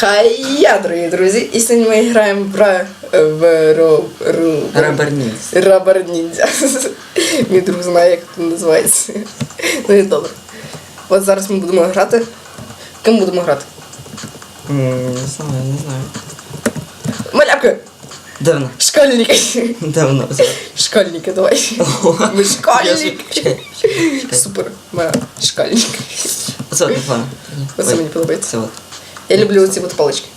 Хай-я, дорогі друзі! І сьогодні ми граємо в, ра... в ро... ру... Раберніц. Рабер. Мій друг знає, як це називається. Ну і добре. От зараз ми будемо грати. Ким будемо грати? Не знаю, не знаю. Малявка! Давно. Школьники! Давно. Школьники, давай. Ми школьники. Супер. Ми школьники. Оце. Оце мені подобається. Це от. Я люблю оці от палички.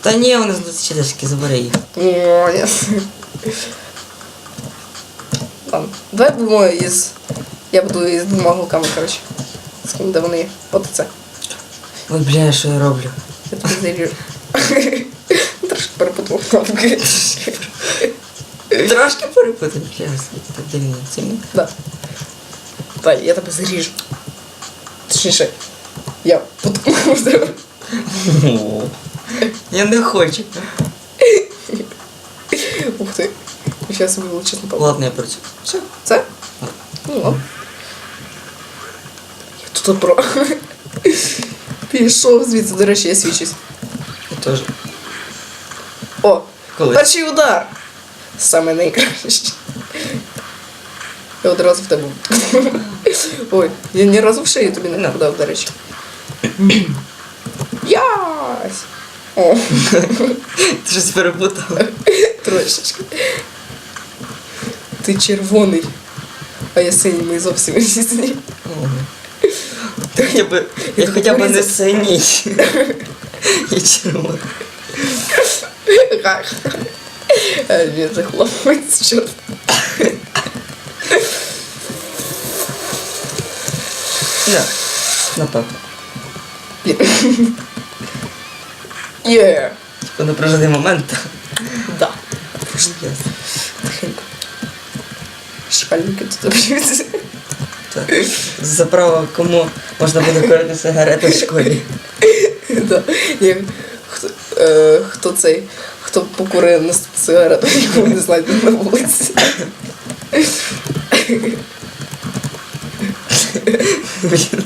Та ні, вони з читачки, забери їх. О, ні. Ладно, давай будемо із. Я буду із двома голками, коротше. З ким де вони є. От це. Ой, бля, що я роблю? Я тобі заріжу. Трошки перепутав кнопки. Трошки перепутав, бля, так дивно. Да. Давай, я тебе заріжу. Точніше, я потім в тебе. О, Я не хочу. Ух ти. Зараз собі величезно палку. Ладно, я працюю. Все, це? Ну, ладно. Я тут про. Пішов звідси, до речі, я свічусь. Я теж. О, Коли? перший удар. Саме найкращий. Я одразу в тебе. Ой, я ні разу в шию тобі не нападав, до речі. Ясь! О, Ти щось перепутав. трошечки. Ти червоний, а я синій, ми зовсім різні. Ти хоча б, я хоча б не синій. Я червоний. Ах. А, Він же хлопець, чорт. На, напевно. Є. Типа напряжений момент. Да. Тихенько. Шкальники тут об'ються. Так. За право кому можна буде курити сигарети в школі. Да. Хто, е, хто цей, хто покурив на сигарету, його не знайде на вулиці. Блін.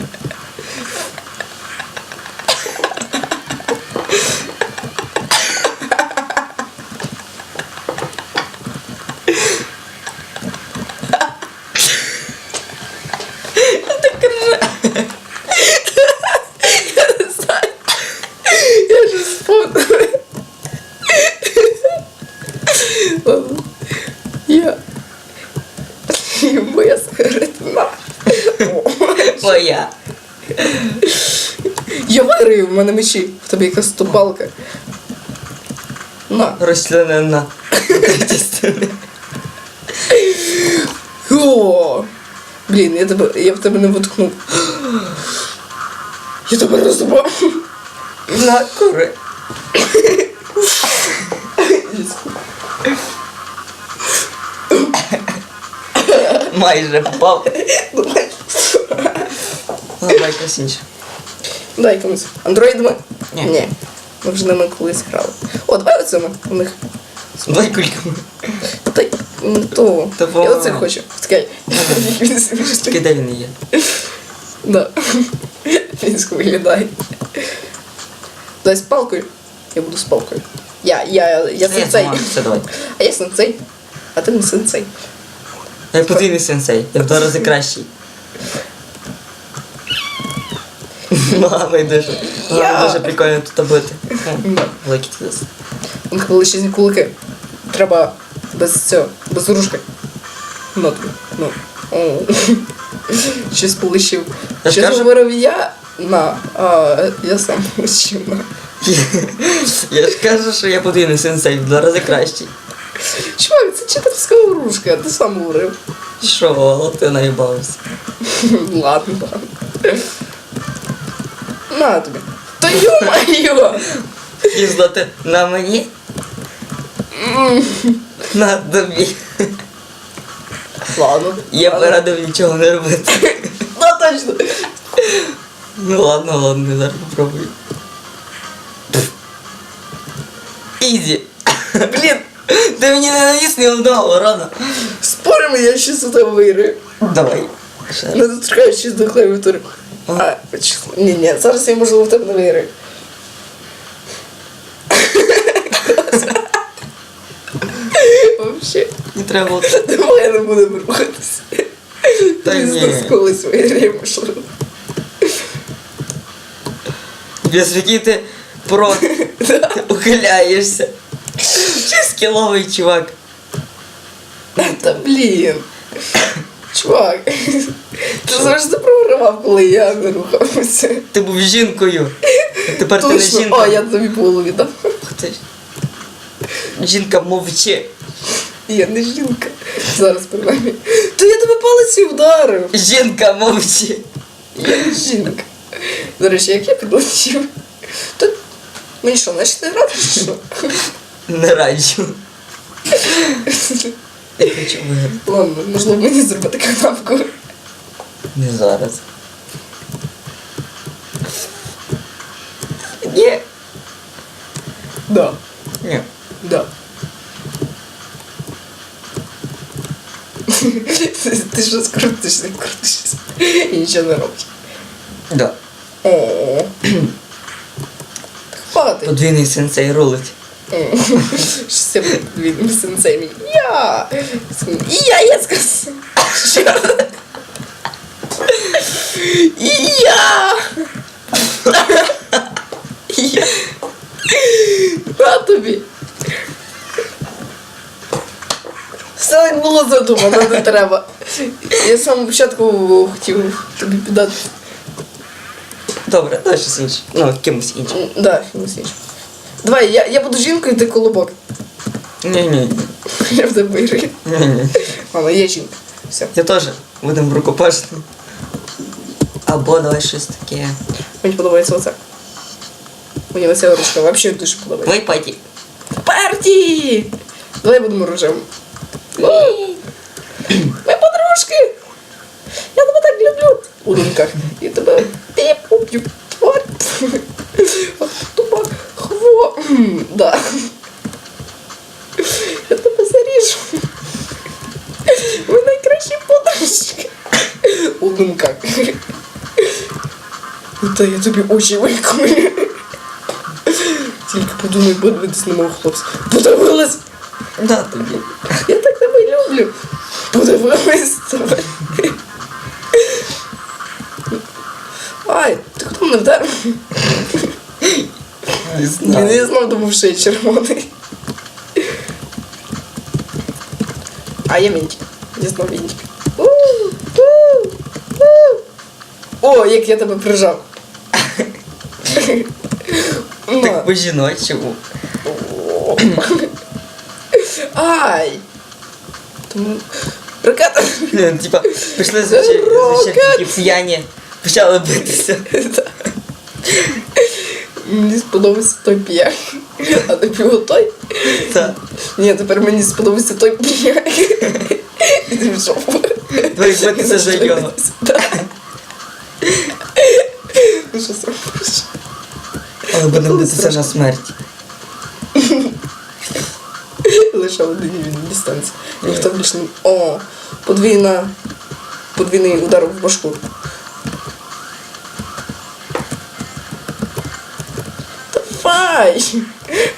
Я. Моя сигарета на. О. Моя. Я виграю, в мене мечі. В тебе якась стопалка. На. Розчленена. О! Блін, я тебе, я в тебе не воткнув. Я тебе розбав. На, кури. Майже впав. Давай. Давай якось інше. Дай комусь. Андроїдами? Ні. Ні. Ми вже ними колись грали. О, давай оцими у них. Давай кульками. Та й не то. Та Я по- оце хочу. Чекай. Він. Тільки де він є? Да. Він виглядає. Дай з палкою. Я буду з палкою. Я, я, я я сенсей. сама. Все, давай. А я сенсей. А ти не сенсей. Я подвійний сенсей. Я в два рази кращий. Мама дуже. Мама дуже прикольно тут бити. Да. Великий них величезні кулаки. Треба без цього, без ружки. Ну, ну. Щось полишив. Щось говорив я на, а я сам полишив на. Я ж кажу, що я подвійний сенсей, в два рази кращий. Чувак, це читерська ружка, а ти сам говорив. Що, ти наїбався. Ладно, ладно. На тобі. Та ё-моё! Їздити на мені, на тобі. Ладно. Я б радив нічого не робити. Да, точно. Ну ладно, ладно, я зараз попробую. Ізі. Блін, Ты мне ненависний вдало, рано. Спорим, я щось у тебе виграю. Давай. Ще раз. Не дочекаю 6 до клавіатури. А. Ні, ні, зараз я можливо в тебе не виграю. Вообще. Не треба Давай я не буду рухатися. Та Ти ні. з колись виграємо, що робити. Без ти про ухиляєшся. Чи скіловий чувак. Та блін. Чувак. Ти завжди програвав, коли я не рухався. Ти був жінкою. Тепер ти не Точно. жінка. О, я тобі. Ух ти ж. Жінка мовчи. Я не жінка. Зараз принаймні. То я тебе палиці вдарив. Жінка мовчи. Я не жінка. До речі, як я підлетів. То мені що, значить не грати? чи Що? Не раджу. Я хочу виграти. Ладно, можливо мені зробити канапку. Не зараз. Ні. Да. Ні. Да. Ти- Ти що скрутиш, не крутишся. І нічого не робиш. Да. О. Так хватить. Подвійний сенсей рулить. Я він сенсей мій. Я! І я, я сказав. І я! Я. На тобі. Все як було задумано, не треба. Я з самого початку хотів тобі піддати. Добре, давай щось інше. Ну, кимось іншим. Да, фінансіч. Давай, я, я буду жінкою, ти колобок. Ні, ні, Я в тебе виграю. ні, ні. Мама, є жінка. Все. Я теж. Будемо рукопашні. Або давай щось таке. Мені подобається оце. Мені оця ручка взагалі дуже подобається. Давай паті. Парті! Давай будемо рожевим. Ми подружки! Я тебе так люблю! У думках. І тебе п'ю тварь. Тупо хво. М, Да. Я тебе заріжу. Ви найкращі подружки. У думках. Та я тобі очі викую. Тільки подумай, подивитись на мого хлопця. Подивилась! Да, тобі. Я так тебе люблю. Подивилась тебе. Ай, ти хто мене вдарив? Не Блін, знаю. я знов думав, що я червоний. А я вінтик. Я знов вінтик. У, у, у. О, як я тебе прижав. На. Так по-жіночому. Ай! Тому... Ракета! Ні, Типа, пішли звичайно Рокет! такі п'яні. Почали битися. Мені сподобався той п'як. А тобі той? Так. Ні, тепер мені сподобався той п'як. І ти пішов. Давай битися за нього. Да. Ну що зробиш? Але будемо битися на смерть. Лише один від дистанції. Ніхто більше не... О, подвійна... Подвійний удар в башку. Давай!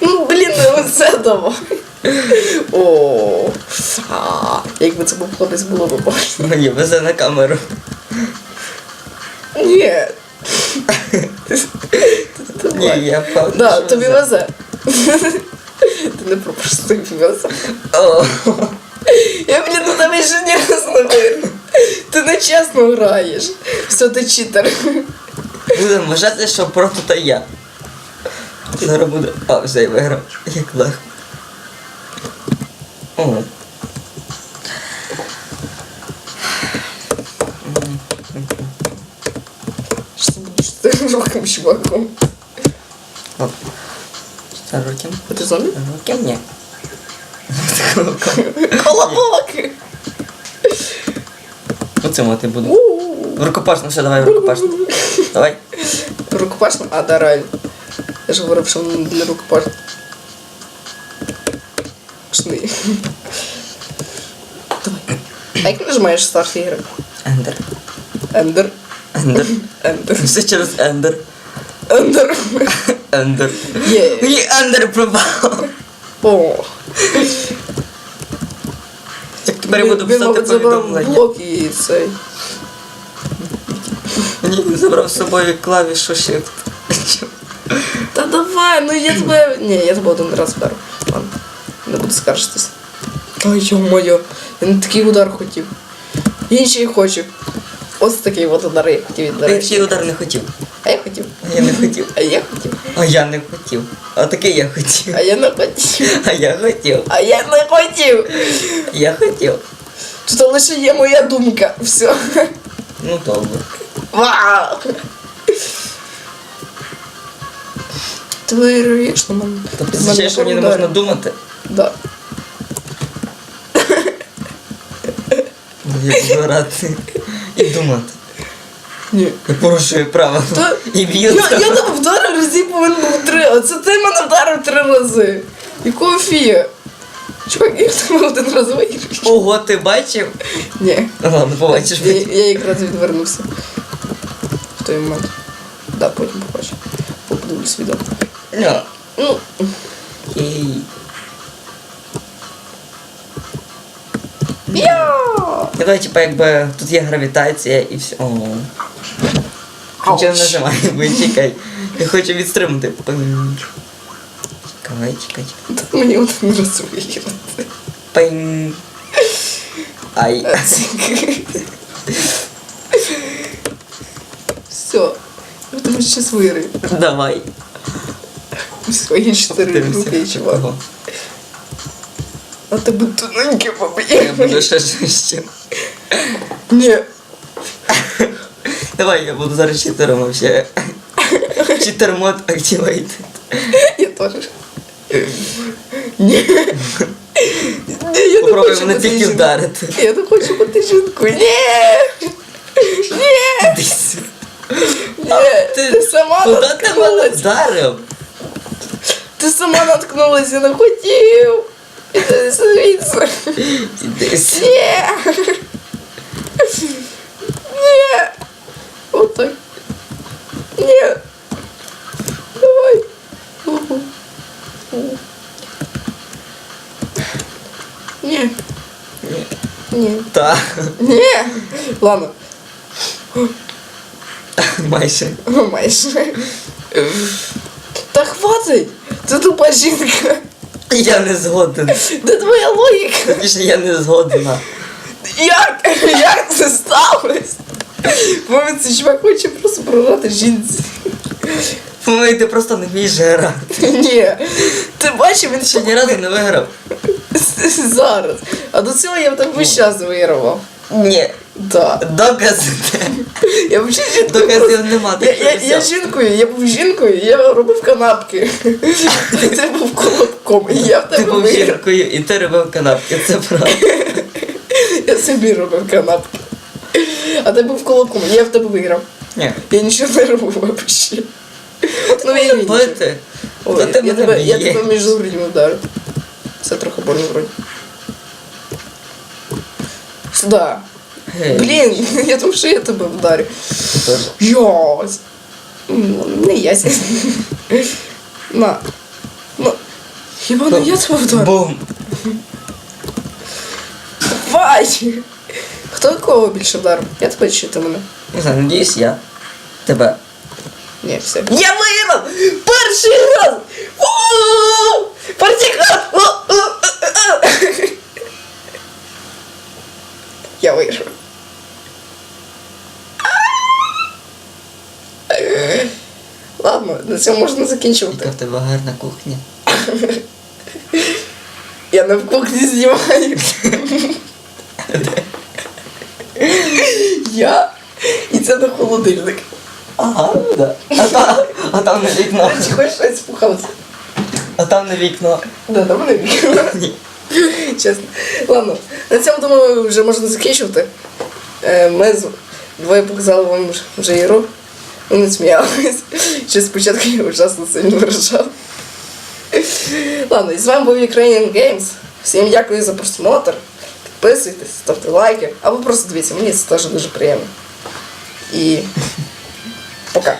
Ну, блін, не оце давай. О, а, якби це був хлопець, було б бачно. Мені везе на камеру. Ні. Ні, я впав. Да, тобі везе. Ти не пропустив везе. Я, блін, на тебе ще не виграв. Ти нечесно граєш. Все, ти читер. Будемо вважати, що проти та я. Зараз буде. А, вже я виграв. Як легко. О. Роком чуваком? О. Це років? А ти зомбі? Років ні. Колобок! Оце мати буду. У-у-у. Рукопашно, все, давай рукопашно. Давай. Рукопашно? А, да, реально. Я ж говорив, що воно для рукопашно. Шни. Давай. А як нажимаєш старт ігри? Ендер. Ендер. Ендер. Ендер. Все через Ендер. Ендер. Ендер. Є. Мені Ендер пропав. О. Тепер я буду писати повідомлення. блок і цей. Ні, він забрав з собою клавішу Shift. Та давай, ну я тебе. Ні, я тебе один раз беру. Ладно, не буду скаржитись. Ой, йо-моє, я не такий удар хотів. Інший хочу. Ось такий от удар я хотів від Я такий удар не хотів. А я хотів. А я не хотів. А я хотів. А я не хотів. А такий я хотів. А я не хотів. А я хотів. А я не хотів. Я хотів. Тут лише є моя думка. Все. Ну добре. Вау! Ти виграєш на мене. Тобто мене означає, що мені не можна думати. Да. Я буду грати і думати. Ні. Я порушую правила. Та- І б'ю. Я, я тебе вдарив разів повинен був три, а це ти мене вдарив три рази. Якого фія? Чувак, я тебе один раз виграв. Ого, ти бачив? Ні. Ну ладно, побачиш. Я, я якраз відвернувся. В той момент. Да, потім побачу. Подивлюсь відео. Ну, Ну, окей. я! Я типа, якби тут є гравітація і все. О. Нічого не нажимай, бо чекай. Я хочу відстримати. Пинь. Чекай, чекай, чекай. Та мені один раз виграти. Пинь. Ай. Все. Я тебе щас виграю. Давай. Свої чотири руки, чувак. А тебе тоненьке поб'є. буду ще жорстче. Ні. Давай, я буду зараз читером вообще. Читер мод activated. Я теж. Ні. Ні, я не Попробуй хочу мене тільки вдарити. Я не хочу бути жінкою. Ні. Ні. Ні. Ти сама Куди ти мене вдарив? Ти сама наткнулась, я не хотів. Іди звідси. Десь. Ні. Ні. Отак. Ні. Давай. Угу. Ні. Ні. Та. Ні. Ладно. Майже. Майже. Та хватить. Ти тупа жінка. Я не згоден. Де твоя логіка? Більше я не згодна. Як? Як це сталося? Цей чувак хоче просто програти жінці. Ну, ти просто не вмієш грати. Ні. Ти бачив, він Ще ні разу не виграв. зараз. А до цього я в тебе весь час вигравав. Ні. Так. Докази. Я взагалі жінкою. Доказів нема. Я, я, я жінкою, я був жінкою, я робив канапки. Ти був колобком, і я в Ти тебе був виграв. жінкою і ти робив канапки, це правда. Я собі робив канапки. А ти був колобком, і я в тебе виграв. Ні. Я нічого не робив взагалі. Ну, я бити. Ой, Та ти я, мене тебе, я тебе між грудьми вдарив. Це трохи больно вроді. Сюда. Гей. Блін, я думав, що я тебе вдарю. Теж. Йось. Ну, Не яся. На. Ну. Хіба не я тебе вдарив? Бум. Давай! Хто кого більше вдарив? Я тебе чи ти мене? Не знаю, надіюсь я. Тебе. Ні, все. Я виграв! Перший раз! У! Перший раз! У! У! У! У! Я виграв. Ладно, на цьому можна Яка закінчувати. в тебе гарна кухня. Я на кухні знімаю. Я? І це на холодильник. Ага, да. А там, а там не вікно. Чи хочеш щось пухався? А там не вікно. Да, там не вірю. Ні. Чесно. Ладно, на цьому думаю, вже можна закінчувати. Е, Ми двоє показали вам вже- вже ігру. Вони сміялись. Ще спочатку я ужасно сильно виражав. Ладно, і з вами був Ukrainian Games. Всім дякую за просмотр. Підписуйтесь, ставте лайки. Або просто дивіться, мені це теж дуже приємно. І пока.